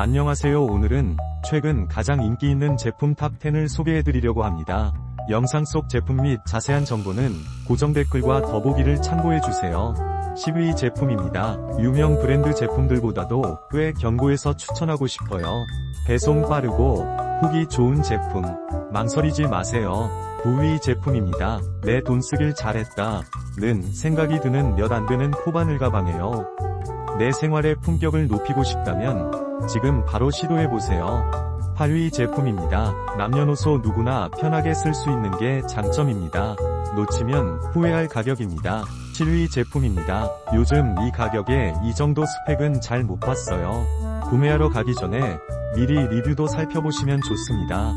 안녕하세요 오늘은 최근 가장 인기 있는 제품 탑10을 소개해드리려고 합니다. 영상 속 제품 및 자세한 정보는 고정 댓글과 더보기를 참고해주세요. 10위 제품입니다. 유명 브랜드 제품들보다도 꽤 견고해서 추천하고 싶어요. 배송 빠르고 후기 좋은 제품. 망설이지 마세요. 9위 제품입니다. 내 돈 쓰길 잘했다. 는 생각이 드는 몇 안 되는 코바늘 가방이에요. 내 생활의 품격을 높이고 싶다면 지금 바로 시도해보세요. 8위 제품입니다. 남녀노소 누구나 편하게 쓸 수 있는 게 장점입니다. 놓치면 후회할 가격입니다. 7위 제품입니다. 요즘 이 가격에 이 정도 스펙은 잘 못 봤어요. 구매하러 가기 전에 미리 리뷰도 살펴보시면 좋습니다.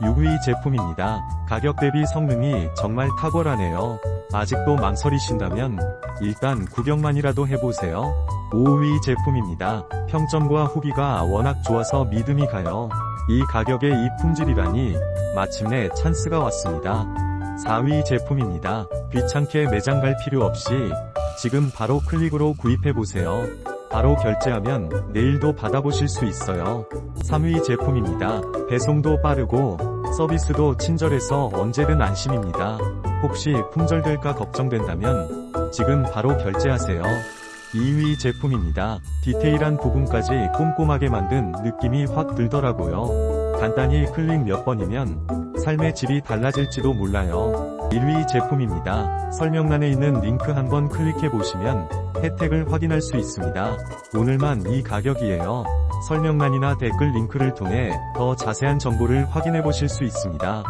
6위 제품입니다. 가격 대비 성능이 정말 탁월하네요. 아직도 망설이신다면 일단 구경만이라도 해보세요. 5위 제품입니다. 평점과 후기가 워낙 좋아서 믿음이 가요. 이 가격에 이 품질이라니 마침내 찬스가 왔습니다. 4위 제품입니다. 귀찮게 매장 갈 필요 없이 지금 바로 클릭으로 구입해보세요. 바로 결제하면 내일도 받아보실 수 있어요. 3위 제품입니다. 배송도 빠르고 서비스도 친절해서 언제든 안심입니다. 혹시 품절될까 걱정된다면 지금 바로 결제하세요. 2위 제품입니다. 디테일한 부분까지 꼼꼼하게 만든 느낌이 확 들더라고요. 간단히 클릭 몇 번이면 삶의 질이 달라질지도 몰라요. 1위 제품입니다. 설명란에 있는 링크 한번 클릭해 보시면 혜택을 확인할 수 있습니다. 오늘만 이 가격이에요. 설명란이나 댓글 링크를 통해 더 자세한 정보를 확인해 보실 수 있습니다.